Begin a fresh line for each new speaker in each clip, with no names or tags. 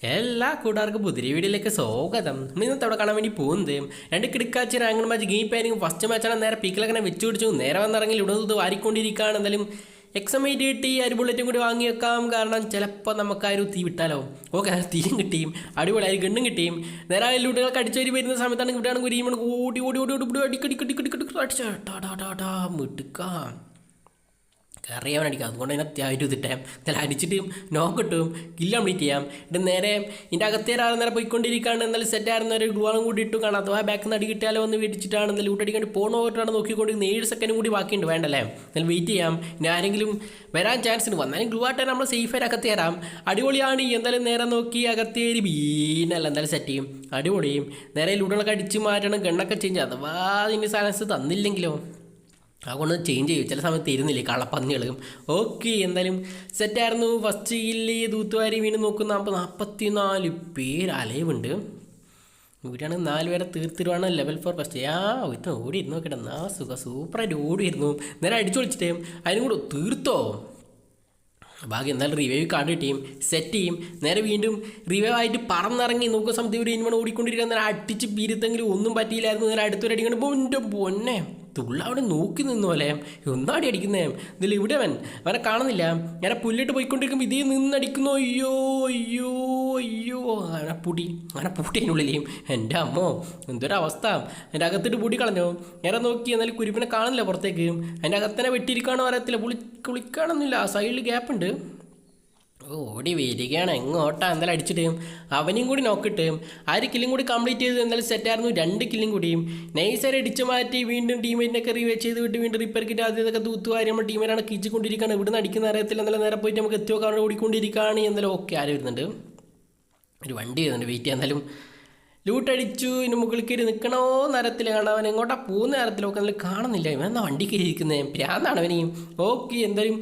എല്ലാ കൂട്ടുകാർക്കും പുതിരി വീഡിയോയിലേക്ക് സ്വാഗതം. നമ്മൾ ഇന്നത്തെ അവിടെ കാണാൻ വേണ്ടി പോകുന്നത് രണ്ട് കിടക്കാച്ചി റാങ്കൺ മാച്ച് ഗെയിം പാനിങ് ഫസ്റ്റ് മാച്ചാണ് നേരെ പീക്കിലങ്ങനെ വെച്ച് പിടിച്ചു. നേരെ വന്നിറങ്ങി ഇവിടെ നിന്ന് വാരിക്കൊണ്ടിരിക്കുകയാണ്. എന്തായാലും എക്സമേറ്റ് കിട്ടി ഒരു ബുള്ളറ്റും കൂടി വാങ്ങിയേക്കാം. കാരണം ചിലപ്പോൾ നമുക്ക് ആ ഒരു തീ വിട്ടാലോ? ഓക്കെ തീയും കിട്ടിയും. അടിപൊളിയായി ഗണ്ണും കിട്ടിയും. നേരെ ലൂട്ടുകൾക്ക് അടിച്ചേരി വരുന്ന സമയത്താണ് ഇവിടെയാണെങ്കിൽ ഒരു ഈമൺ ഓടി ഓടി ഓടി ഓടി കടി കടി കടി ടാ ടാ ടാ കറിയാൻ അടിക്കാം അതുകൊണ്ട് അതിനെ അത്യാവശ്യം ഇതിട്ടേ. എന്നാലും അടിച്ചിട്ട് നോക്കിട്ടും കില്ല കംപ്ലീറ്റ് ചെയ്യാം. ഇത് നേരെ ഇതിന്റെ അകത്തേരാറ് നേരെ പോയിക്കൊണ്ടിരിക്കുകയാണ് എന്നാലും സെറ്റായിരുന്ന ഒരു ഗുവാളും കൂടി ഇട്ടു കാണാം. അഥവാ ബാക്കിൽ നിന്ന് അടി കിട്ടിയാലോ ഒന്ന് വീട്ടിച്ചിട്ടാണ് എന്നാലും ഊട്ടടിക്കാണ്ട് പോയിട്ടാണ് നോക്കിക്കൊണ്ട് ഏഴ് സെക്കൻഡ് കൂടി ബാക്കിയുണ്ട്. വേണ്ടല്ലേ? എന്നാലും വെയിറ്റ് ചെയ്യാം. ഇനി ആരെങ്കിലും വരാൻ ചാൻസ് ഉണ്ട്. വന്നാലും ഗ്ലൂ സേഫ് നമ്മൾ സേഫായിട്ട് അകത്തേരാം അടിപൊളിയാണ്. എന്തായാലും നേരെ നോക്കി അകത്തേരി ബീനല്ല എന്തായാലും സെറ്റ് ചെയ്യും. അടിപൊളിയും നേരെ ലൂടുകളൊക്കെ അടിച്ച് മാറ്റണം. ഗണ്ണൊക്കെ ചേഞ്ച് അഥവാ ഇനി സാലൻസ് തന്നില്ലെങ്കിലോ? അതുകൊണ്ട് ചേഞ്ച് ചെയ്യും. ചില സമയത്ത് തരുന്നില്ലേ കള്ളപ്പന്നികളും ഓക്കെ എന്തായാലും സെറ്റായിരുന്നു ഫസ്റ്റ് ഇല്ലേ തൂത്തുവാരി വീണ്ടും നോക്കുന്ന അപ്പോൾ നാൽപ്പത്തി നാല് പേര് അലയവുണ്ട് ഇവിടെയാണ് നാല് പേരെ തീർത്തിരുവാണ് ലെവൽ ഫോർ ഫസ്റ്റ് ആ ഇത് ഓടിയിരുന്നു. നോക്കട്ടെ എന്നാ സുഖം. സൂപ്പറായിട്ട് ഓടിയിരുന്നു. നേരെ അടിച്ചു വിളിച്ചിട്ടേ അതിനും കൂടെ തീർത്തോ? ബാക്കി എന്തായാലും റിവൈവ് കാർഡ് കിട്ടിയും. സെറ്റ് ചെയ്യും. നേരെ വീണ്ടും റിവൈവ് ആയിട്ട് പറന്നിറങ്ങി നോക്കുന്ന സമയത്ത് ഇവർ ഇനിമൺ ഓടിക്കൊണ്ടിരിക്കുക നേരെ അടിച്ച് പിരുത്തെങ്കിലും ഒന്നും പറ്റിയില്ലായിരുന്നു. നേരെ അടുത്തൊരു അടിക്കൊണ്ട് പൊന്റെ പൊന്നെ. തുള്ള അവിടെ നോക്കി നിന്നു പോലെ ഒന്നാടി അടിക്കുന്നേ? ഇതിൽ ഇവിടെ അവൻ. അവനെ കാണുന്നില്ല. ഞാൻ പുല്ലിട്ട് പോയിക്കൊണ്ടിരിക്കുമ്പോൾ ഇതേ നിന്നടിക്കുന്നു. അയ്യോ അയ്യോ അയ്യോ. അവനെ പൂട്ടി. അവനെ പൂട്ടി അതിനുള്ളിലേയും എന്റെ അമ്മോ എന്തൊരവസ്ഥ. എന്റെ അകത്തിട്ട് പൂട്ടി കളഞ്ഞോ. ഞാൻ നോക്കി എന്നാലും കുരുപ്പിനെ കാണുന്നില്ല പുറത്തേക്ക്. അതിന്റെ അകത്തന്നെ വെട്ടിയിരിക്കാണോ അറിയത്തില്ല പുളി കുളിക്കാണൊന്നുമില്ല സൈഡിൽ ഗ്യാപ്പ് ഉണ്ട് ഓടി വരികയാണ്. എങ്ങോട്ടാ എന്തായാലും അടിച്ചിട്ട് അവനെയും കൂടി നോക്കിട്ട് ആ ഒരു കില്ലും കൂടി കംപ്ലീറ്റ് ചെയ്ത് എന്തായാലും സെറ്റായിരുന്നു രണ്ട് കില്ലും കൂടിയും. നൈസായി അടിച്ചു മാറ്റി വീണ്ടും ടീമേറ്റിനൊക്കെ റിവേ ചെയ്ത് വിട്ട് വീണ്ടും റിപ്പയർ കിട്ടി ആദ്യം ഇതൊക്കെ തൂത്തുവാരി നമ്മൾ ടീമേറ്റാണ് കിച്ചിക്കൊണ്ടിരിക്കുകയാണ് ഇവിടുന്ന് അടിക്കുന്ന അറിയത്തില്ല. എന്തായാലും നേരെ പോയിട്ട് നമുക്ക് എത്തിയോ കാണാൻ ഓടിക്കൊണ്ടിരിക്കുകയാണ് എന്തായാലും ഓക്കെ ആര് വരുന്നുണ്ട്? ഒരു വണ്ടി വരുന്നുണ്ട്. വെയിറ്റ് ചെയ്യാൻ എന്തായാലും ലൂട്ടടിച്ചു ഇതിന് മുകളിൽ കയറി നിൽക്കണോ നേരത്തിൽ കാണാൻ അവൻ. എങ്ങോട്ടാ പോകുന്ന നേരത്തിലൊക്കെ എന്തായാലും കാണുന്നില്ല. ഇവൻ എന്നാ വണ്ടി കയറി ഇരിക്കുന്നത് പ്രാന്താണ് അവനെയും ഓക്കെ എന്തായാലും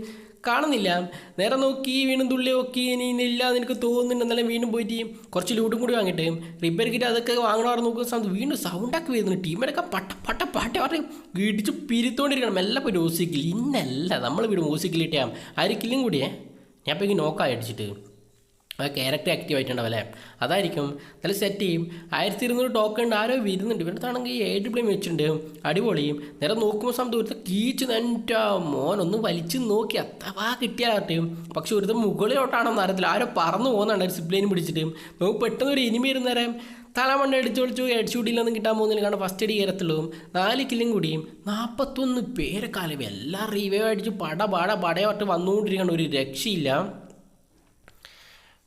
കാണുന്നില്ല. നേരെ നോക്കി വീണ്ടും തുള്ളി നോക്കി ഇനി ഇല്ല എനിക്ക് തോന്നുന്നുണ്ട്. എന്നാലും വീണ്ടും പോയിട്ട് കുറച്ച് ലൂട്ടും കൂടി വാങ്ങിയിട്ട് റിപ്പയർ കിറ്റ് അതൊക്കെ വാങ്ങണമെന്ന് നോക്കുന്ന സമയത്ത് വീണ്ടും സൗണ്ടൊക്കെ വരുന്നു ടീമിനൊക്കെ പട്ട പട്ട പാട്ട പറഞ്ഞ് ഇടിച്ച് പിരിത്തോണ്ടിരിക്കണം. മെല്ലെ പോയി ഓസിക്കിൽ ഇന്നല്ല നമ്മൾ വീട് മ്യൂസിക്കിൽ ഇട്ടാം. കില്ലും കൂടിയേ ഞാൻ ഇപ്പോൾ ഇങ്ങനെ നോക്കാം അടിച്ചിട്ട്. ആ ക്യാരക്ടർ ആക്റ്റീവ് ആയിട്ടുണ്ടാവും അതായിരിക്കും. നല്ല സെറ്റ് ചെയ്യും. ആയിരത്തി ഇരുന്നൂറ് ടോക്കൺ ഉണ്ട് ആരോ വരുന്നുണ്ട്. ഇവിടുത്താണെങ്കിൽ ഏഴ് പ്ലേം വെച്ചിട്ടുണ്ട്. അടിപൊളിയും. നേരെ നോക്കുമ്പോൾ സമയത്ത് ഒരുത്ത കീച്ച് മോൻ ഒന്ന് വലിച്ചു നോക്കി. അത്തവാ കിട്ടിയാലാട്ടും പക്ഷെ ഒരുത്ത മുകളിലോട്ടാണെന്ന് അറിയത്തില്ല. ആരോ പറന്നു പോകുന്നുണ്ട്. ഒരു സിപ്ലൈൻ പിടിച്ചിട്ട്. നമുക്ക് പെട്ടെന്ന് ഒരു ഇനിമ ഇരുന്നേരം തലമണ്ണ അടിച്ചു വിളിച്ചു ഹെഡ് ഷൂട്ടിലൊന്നും കിട്ടാൻ പോകുന്നില്ല കാരണം ഫസ്റ്റ് അടി കയറത്തുള്ളൂ. നാല് കില്ലും കൂടിയും. നാൽപ്പത്തൊന്ന് പേരെ കാലം എല്ലാം റീവൈവ് അടിച്ച് പട പട പടയോട്ട് വന്നുകൊണ്ടിരിക്കണം ഒരു രക്ഷയില്ല.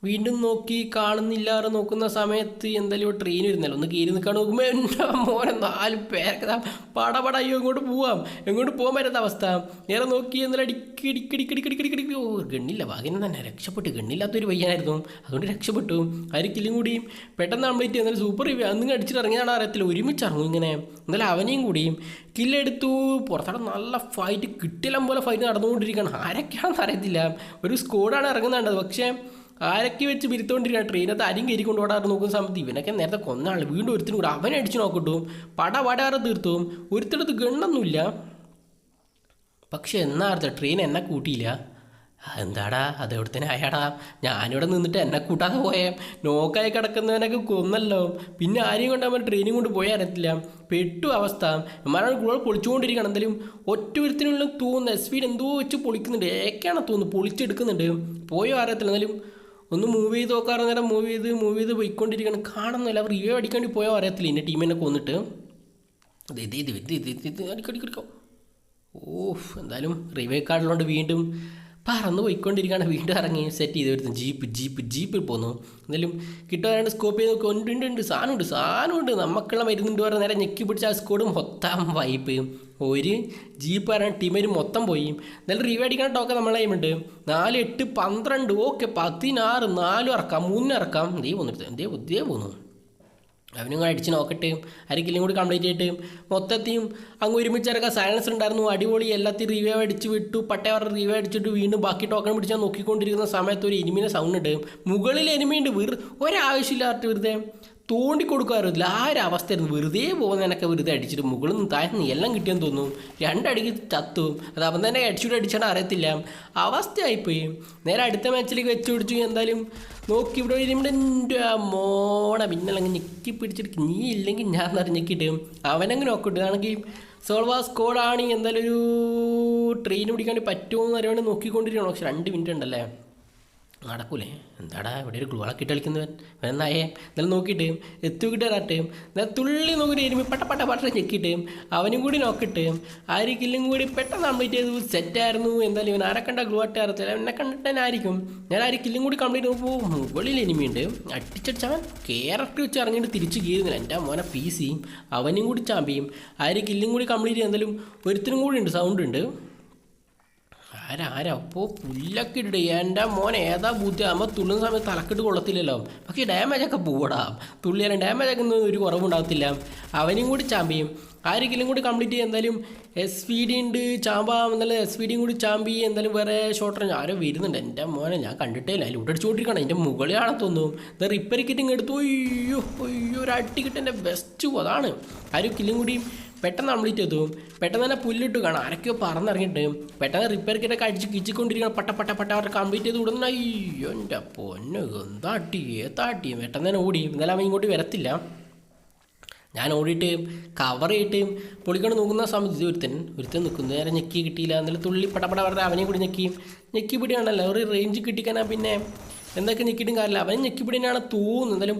വീണ്ടും നോക്കി കാണുന്നില്ലാതെ നോക്കുന്ന സമയത്ത് എന്തായാലും ട്രെയിൻ വരുന്നല്ലോ. ഒന്ന് കീറി നിൽക്കാൻ നോക്കുമ്പോൾ എന്റെ മോനെ നാല് പേരൊക്കെ പട പട അയ്യോ എങ്ങോട്ട് പോവാം. എങ്ങോട്ട് പോകാൻ പറ്റാത്ത അവസ്ഥ. നേരെ നോക്കി എന്നാലും അടിക്കി അടിക്കി അടിക്കി അടിക്കി അടിക്കി അടിക്കി ഓ ഗണ്ണില്ല. ഭാഗ്യം തന്നെ രക്ഷപ്പെട്ടു. ഗണ്ണില്ലാത്തൊരു പയ്യനായിരുന്നു. അതുകൊണ്ട് രക്ഷപ്പെട്ടു. ആയിരിക്കില്ലും കൂടിയും പെട്ടെന്ന് കംപ്ലീറ്റ് എന്നാലും സൂപ്പർ റിവ്യൂ അന്ന് അടിച്ചിട്ട് ഇറങ്ങിയാണ് അറിയത്തില്ല ഒരുമിച്ച് ഇറങ്ങും ഇങ്ങനെ. എന്നാലും അവനെയും കൂടിയും കില്ലെടുത്തു പുറത്തവിടെ നല്ല ഫൈറ്റ് കിട്ടിയാലും പോലെ ഫൈറ്റ് നടന്നുകൊണ്ടിരിക്കുകയാണ്. ആരൊക്കെയാണെന്ന് അറിയത്തില്ല. ഒരു സ്കോഡാണ് ഇറങ്ങുന്നുണ്ടത് പക്ഷേ ആരൊക്കെ വെച്ച് വിരുത്തോണ്ടിരിക്കുക ട്രെയിനകത്ത് ആരും കയറിക്കൊണ്ട് ഓടാറ് നോക്കുന്ന സമയത്ത് ഇവനൊക്കെ നേരത്തെ കൊന്നാണ് വീണ്ടും ഒരുത്തിനും കൂടെ അവനെ അടിച്ചു നോക്കട്ടും പട പടാറ് തീർത്തും. ഒരുത്തിടത്ത് ഗണ്ണൊന്നുമില്ല. പക്ഷെ എന്നാ അർത്ഥം ട്രെയിൻ എന്നെ കൂട്ടിയില്ല. എന്താടാ അതെവിടെ തന്നെ ആയാടാ? ഞാനിവിടെ നിന്നിട്ട് എന്നെ കൂട്ടാതെ പോയേ. നോക്കായി കിടക്കുന്നവനൊക്കെ കൊന്നല്ലോ. പിന്നെ ആരെയും കൊണ്ട് അവൻ ട്രെയിനും കൊണ്ട് പോയാൽ അറിയത്തില്ല. പെട്ടു അവസ്ഥ. ഇമാരാണ് കൂടുതൽ പൊളിച്ചുകൊണ്ടിരിക്കണം. എന്തായാലും ഒറ്റ ഒരുത്തിനുള്ളിൽ തോന്നുന്നു എസ് വീട് എന്തോ വെച്ച് പൊളിക്കുന്നുണ്ട്. ഏക്കാണ് തോന്നുന്നു പൊളിച്ചെടുക്കുന്നുണ്ട്. പോയോ അറിയത്തില്ല. എന്നാലും ഒന്ന് മൂവ് ചെയ്ത് നോക്കാറ് നേരം മൂവ് ചെയ്ത് മൂവ് ചെയ്ത് പോയിക്കൊണ്ടിരിക്കുകയാണ് കാണുന്നില്ല. അവർ റിവ്യൂ അടിക്കേണ്ടി പോയോ അറിയത്തില്ല എന്റെ ടീമിനെ കൊന്നിട്ട്. ഇത് ഇത് ഇത് ഇത് ഇത് ഇത് അടിക്കടിക്കടിക്കോ ഓഫ് എന്തായാലും റിവേ കാർഡിലോണ്ട് വീണ്ടും പറന്ന് പോയിക്കൊണ്ടിരിക്കുകയാണ് വീണ്ടും ഇറങ്ങി സെറ്റ് ചെയ്ത് വരുത്തും ജീപ്പ് ജീപ്പ് ജീപ്പിൽ പോന്നു. എന്തായാലും കിട്ടുവാനാണ് സ്കോപ്പ് ചെയ്ത് നോക്കി. ഉണ്ട് ഉണ്ട് ഉണ്ട്. സാധനമുണ്ട് സാധനമുണ്ട് നമുക്കുള്ള മരുന്നുണ്ട് പറഞ്ഞ നേരെ ഞെക്കി പിടിച്ച ആ സ്കോഡും മൊത്തം വൈപ്പ് ഒരു ജീപ്പ് വരാൻ ടീമേര് മൊത്തം പോയി. എന്നാലും റീവ് അടിക്കാൻ ടോക്കെ നമ്മളെ ഉണ്ട്. നാല് എട്ട് പന്ത്രണ്ട് ഓക്കെ പതിനാറ് നാലും ഇറക്കാം മൂന്നും ഇറക്കാം. ദേ പോന്നിട്ട് ദേ ഇതേ പോന്നു? അവനും കൂടെ അടിച്ച് നോക്കട്ടെ. ആരെങ്കിലും കൂടി കംപ്ലീറ്റ് ചെയ്തിട്ട് മൊത്തത്തെയും അങ്ങ് ഒരുമിച്ച് ഇറക്കാൻ സയലൻസ് ഉണ്ടായിരുന്നു. അടിപൊളി. എല്ലാത്തിനും റിവൈവ് അടിച്ച് വിട്ടു. പട്ടയവരുടെ റിവൈവ് അടിച്ചിട്ട് വീണ്ടും ബാക്കി ടോക്കൺ പിടിച്ചാൽ നോക്കിക്കൊണ്ടിരിക്കുന്ന സമയത്ത് ഒരു എനിമിനെ സൗണ്ട് ഉണ്ട്. മുകളിൽ എനിമിയുണ്ട് വെറു ഒരാവശ്യമില്ലാത്ത വെറുതെ തോണ്ടി കൊടുക്കാറില്ല ആ ഒരു അവസ്ഥയായിരുന്നു വെറുതെ പോകുന്നതിനൊക്കെ വെറുതെ അടിച്ചിട്ട് മുകളിൽ നിന്ന് താഴ്ന്ന് എല്ലാം കിട്ടിയെന്ന് തോന്നും. രണ്ടടിക്ക് ചത്തും. അത് അവൻ തന്നെ അടിച്ചുകൂടെ അടിച്ചാണ് അറിയത്തില്ല. അവസ്ഥയായിപ്പോയി. നേരെ അടുത്ത മാച്ചിലേക്ക് വെച്ച് പിടിച്ചു. എന്തായാലും നോക്കി ഇവിടെ വരുമ്പോൾ എന്റെ മോണ പിന്നല്ലെങ്കിൽ ഞെക്കി പിടിച്ചിട്ട് നീ ഇല്ലെങ്കിൽ ഞാൻ നിറ ഞെക്കിയിട്ട് അവനങ്ങ് നോക്കിട്ട് ആണെങ്കിൽ സോൾവാ സ്കോഡാണ് എന്തായാലും ഒരു ട്രെയിൻ പിടിക്കാൻ പറ്റുമോ എന്ന് അറിയാണ്ട് നോക്കിക്കൊണ്ടിരിക്കണം പക്ഷെ രണ്ട് മിനിറ്റ് ഉണ്ടല്ലേ? നടക്കൂലേ? എന്താടാ ഇവിടെ ഒരു ഗ്ലൂളൊക്കെ ഇട്ട് കളിക്കുന്നവൻ? എന്നായേ എന്നാലും നോക്കിയിട്ട് എത്തുകിട്ട് വരാട്ടെ. എന്നാൽ തുള്ളി നോക്കിയിട്ട് എരുമി പട്ട പട്ട പട്ട ചെക്കിയിട്ട് അവനും കൂടി നോക്കിയിട്ട് ആരിക്കില്ലും കൂടി പെട്ടെന്ന് കംപ്ലീറ്റ് ചെയ്ത് സെറ്റായിരുന്നു എന്തായാലും ഇവൻ ആരെ കണ്ട ഗ്ലൂ ആട്ട് അറിയത്തില്ല എന്നെ കണ്ടിട്ടായിരിക്കും ഞാൻ ആരിക്കില്ലും കൂടി കംപ്ലീറ്റ് നോക്കുമ്പോൾ മുകളിൽ എനിമിയുണ്ട് അടിച്ചടിച്ചവൻ ക്യാരക്ടർ വെച്ച് ഇറങ്ങിയിട്ട് തിരിച്ച് കീറുന്നില്ല എന്റെ മോനെ പീസിയും അവനും കൂടി ചാമ്പിയും ആരിക്കില്ലും കൂടി കംപ്ലീറ്റ് ചെയ്യും എന്തായാലും ഒരുത്തിനും കൂടി ഉണ്ട്. സൗണ്ട് ഉണ്ട്. ആരാ ആരാ? അപ്പോൾ പുല്ലൊക്കെ ഇട്ട് എന്റെ മോൻ ഏതാ ബുദ്ധി നമ്മൾ തുള്ളുന്ന സമയത്ത് തലക്കിട്ട് കൊള്ളത്തില്ലല്ലോ. പക്ഷേ ഡാമേജ് ഒക്കെ പോവടാ. തുള്ളിയാലും ഡാമേജ് ഒക്കെ ഒന്നും ഒരു കുറവുണ്ടാകത്തില്ല അവനും കൂടി ചാമ്പിയും ആരെങ്കിലും കൂടി കംപ്ലീറ്റ് ചെയ്യും. എന്തായാലും എസ് വി ഡി ഉണ്ട് ചാമ്പാം. എന്നാലും എസ് വി ഡിയും കൂടി ചാമ്പി എന്തായാലും വേറെ ഷോട്ടർ ആരോ വരുന്നുണ്ട്. എന്റെ മോനെ ഞാൻ കണ്ടിട്ടേ ഇല്ല അതിൽ അടിച്ചുകൊണ്ടിരിക്കണം എന്റെ മുകളിലാണ് തോന്നുന്നു. ഇത് റിപ്പയർ കിറ്റിങ് എടുത്തു. അയ്യോ അയ്യോ ഒരു അടി കിട്ടും എന്റെ ബെസ്റ്റ് അതാണ്. ആരും കില്ലും കൂടി. പെട്ടെന്ന് കംപ്ലീറ്റ് ചെയ്തു പെട്ടെന്ന് തന്നെ പുല്ലിട്ട് കാണാം. ആരൊക്കെയോ പറന്നിറങ്ങിയിട്ട് പെട്ടെന്ന് റിപ്പയർ കിട്ടൊക്കെ അടിച്ച് കിച്ചിക്കൊണ്ടിരിക്കണം പട്ട പട്ട പട്ട അവർ കംപ്ലീറ്റ് ചെയ്ത് വിടുന്ന അയ്യോ എന്റെ പൊന്ന്. എന്താട്ടി ഏതാട്ടി പെട്ടെന്ന് തന്നെ ഓടി. എന്നാലും അവൻ ഇങ്ങോട്ട് വരത്തില്ല. ഞാൻ ഓടിയിട്ട് കവർ ചെയ്തിട്ട് പൊളിക്കൊണ്ട് നോക്കുന്ന സമയത്ത് ഒരുത്തൻ ഒരുത്തൻ നിൽക്കുന്ന. നേരെ ഞെക്കി കിട്ടിയില്ല. എന്നാലും തുള്ളി പടപട പറഞ്ഞ അവനെ കൂടി ഞെക്കി. ഞെക്കി പിടിയാണല്ലോ ഒരു റേഞ്ച് കിട്ടിക്കാനാ പിന്നെ എന്തൊക്കെ ഞെക്കിയിട്ടും കാര്യമില്ല. അവൻ ഞെക്കിപ്പിടിയാണ് തോന്നുന്നത്. തോന്നുന്നു എന്തായാലും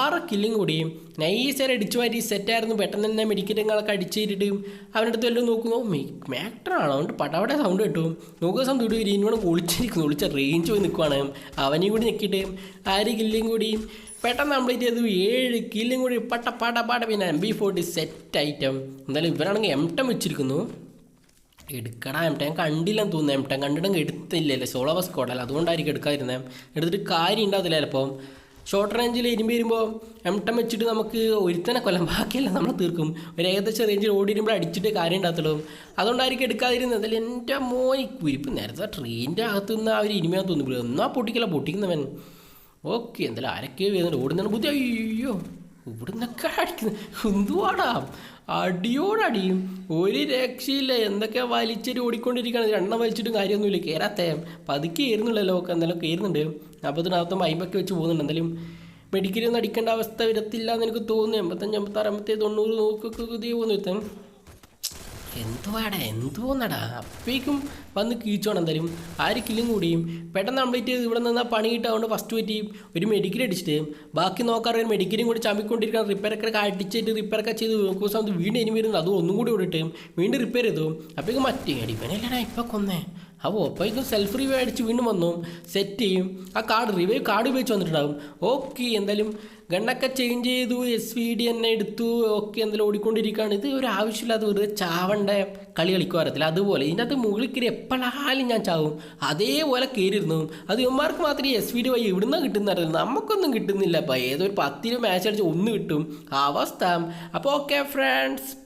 ആറ് കില്ലിങ് കൂടിയും നൈസായി അടിച്ചു മാറ്റി സെറ്റായിരുന്നു പെട്ടെന്ന് തന്നെ മെഡിക്കറ്റുകളൊക്കെ അടിച്ചിട്ട് അവന്റെ അടുത്ത് വല്ലതും നോക്കുന്നു. മാക്ടറാണ് അതുകൊണ്ട് പടവടെ സൗണ്ട് കിട്ടും. നോക്കുക സൗണ്ട് കിട്ടും. ഇനിയോടെ ഒളിച്ചിരിക്കുന്നു ഒളിച്ച റേഞ്ച് പോയി നിൽക്കുവാണ്. അവനെയും കൂടി ഞെക്കിയിട്ട് ആര് കില്ലിങ് കൂടി പെട്ടെന്ന് കംപ്ലീറ്റ് ചെയ്തു ഏഴ് കില്ലും കൂടി. പട്ട പാട്ട പാട്ട പിന്നെ M B forty set item എന്തായാലും ഇവരാണെങ്കിൽ എം ടം വെച്ചിരിക്കുന്നു. എടുക്കടാ എം ടെം കണ്ടില്ലെന്ന് തോന്നുന്നു. എം ടെം കണ്ടിട്ടും എടുത്തില്ലല്ലേ. സോളോ ബസ് സ്കോഡല്ല അതുകൊണ്ടായിരിക്കും എടുക്കാതിരുന്നത് എടുത്തിട്ട് കാര്യം ഉണ്ടാകത്തില്ല ചിലപ്പോൾ ഷോർട്ട് റേഞ്ചിൽ ഇരുമ്പ് വരുമ്പോൾ എം ടെം വെച്ചിട്ട് നമുക്ക് ഒരുത്തനെ കൊല്ലം ബാക്കിയെല്ലാം നമ്മൾ തീർക്കും. ഒരു ഏകദേശം റേഞ്ചിൽ ഓടി വരുമ്പോൾ അടിച്ചിട്ട് കാര്യം ഉണ്ടാകത്തുള്ളൂ. അതുകൊണ്ടായിരിക്കും എടുക്കാതിരുന്നത്. അതിൽ എന്റെ മോനി കുരിപ്പ് നേരത്തെ ട്രെയിനിന്റെ അകത്ത് നിന്ന് ആ ഒരു ഇനിമയാന്ന് തോന്നുന്നു. എന്നാ പൊട്ടിക്കല? പൊട്ടിക്കുന്നവൻ. ഓക്കെ എന്തായാലും ആരൊക്കെയോ വരുന്നുണ്ട്. ഓടുന്നതാണ് ബുദ്ധി അയ്യോ. ഇവിടുന്നൊക്കെ അടിക്കുന്നത് എന്തുവാടാ അടിയോടടിയും ഒരു രക്ഷയില്ല. എന്തൊക്കെ വലിച്ചിട്ട് ഓടിക്കൊണ്ടിരിക്കുകയാണ് രണ്ടെണ്ണം വലിച്ചിട്ടും കാര്യമൊന്നുമില്ല. കയറാത്ത പതുക്കെ കയറുന്നുള്ളല്ലോ ഒക്കെ. എന്തായാലും കയറുന്നുണ്ട് അമ്പതിനകത്തും അയിമ്പൊക്കെ വെച്ച് പോകുന്നുണ്ട്. എന്തായാലും മെഡിക്കലൊന്നും അടിക്കേണ്ട അവസ്ഥ വരത്തില്ല എന്ന് എനിക്ക് തോന്നുന്നു. എൺപത്തഞ്ച് അമ്പത്താറ് അമ്പത്തേ തൊണ്ണൂറ് നോക്കൊക്കെ പോകുന്നു എന്തുവാടാ എന്തോന്നടാ? അപ്പേക്കും വന്ന് കീച്ചോണം എന്തായാലും ആര് കില്ലും കൂടിയും. പെട്ടെന്ന് കംപ്ലീറ്റ് ചെയ്ത് ഇവിടെ നിന്ന് പണി കിട്ടാണ്ട് ഫസ്റ്റ് പറ്റി ഒരു മെഡിക്കൽ അടിച്ചിട്ട് ബാക്കി നോക്കാറ് മെഡിക്കലും കൂടി ചമ്മിക്കൊണ്ടിരിക്കണം. റിപ്പയറൊക്കെ അടിച്ചിട്ട് റിപ്പയറൊക്കെ ചെയ്ത് നോക്കുന്ന സമയത്ത് വീണ്ടും ഇനി വരുന്നത് അതും ഒന്നും കൂടി കൂടിയിട്ട് വീണ്ടും റിപ്പയർ ചെയ്തു. അപ്പോഴേക്കും മറ്റേ അടി ഇവനല്ലടാ ഇപ്പം കൊന്നേ. അപ്പോൾ അപ്പോഴേക്കും സെൽഫ് റിവ്യൂ അടിച്ച് വീണ്ടും വന്നു. സെറ്റ് ചെയ്യും. ആ കാർഡ് റിവ്യൂ കാർഡ് ഉപയോഗിച്ച് വന്നിട്ടുണ്ടാകും. ഓക്കെ എന്തായാലും ഗണ്ണൊക്കെ ചേഞ്ച് ചെയ്തു. എസ് വി ഡി എന്നെ എടുത്തു. ഓക്കെ എന്തായാലും ഓടിക്കൊണ്ടിരിക്കുകയാണ്. ഇത് ഒരു ആവശ്യമില്ലാതെ വെറുതെ ചാവണ്ട. കളി കളിക്കുക അറിയത്തില്ല. അതുപോലെ ഇതിന്റെ അകത്ത് മുകളിൽ കയറി എപ്പോഴാലും ഞാൻ ചാവും. അതേപോലെ കയറിയിരുന്നു. അത് ഇവന്മാർക്ക് മാത്രമേ എസ് വി ഡി വൈ ഇവിടുന്ന് കിട്ടുന്ന കിട്ടുന്നറിയില്ല നമുക്കൊന്നും കിട്ടുന്നില്ല. അപ്പം ഏതൊരു പത്തിരു മാച്ച് അടിച്ച് ഒന്ന് കിട്ടും. അവസ്ഥ. അപ്പോൾ ഓക്കെ ഫ്രണ്ട്സ്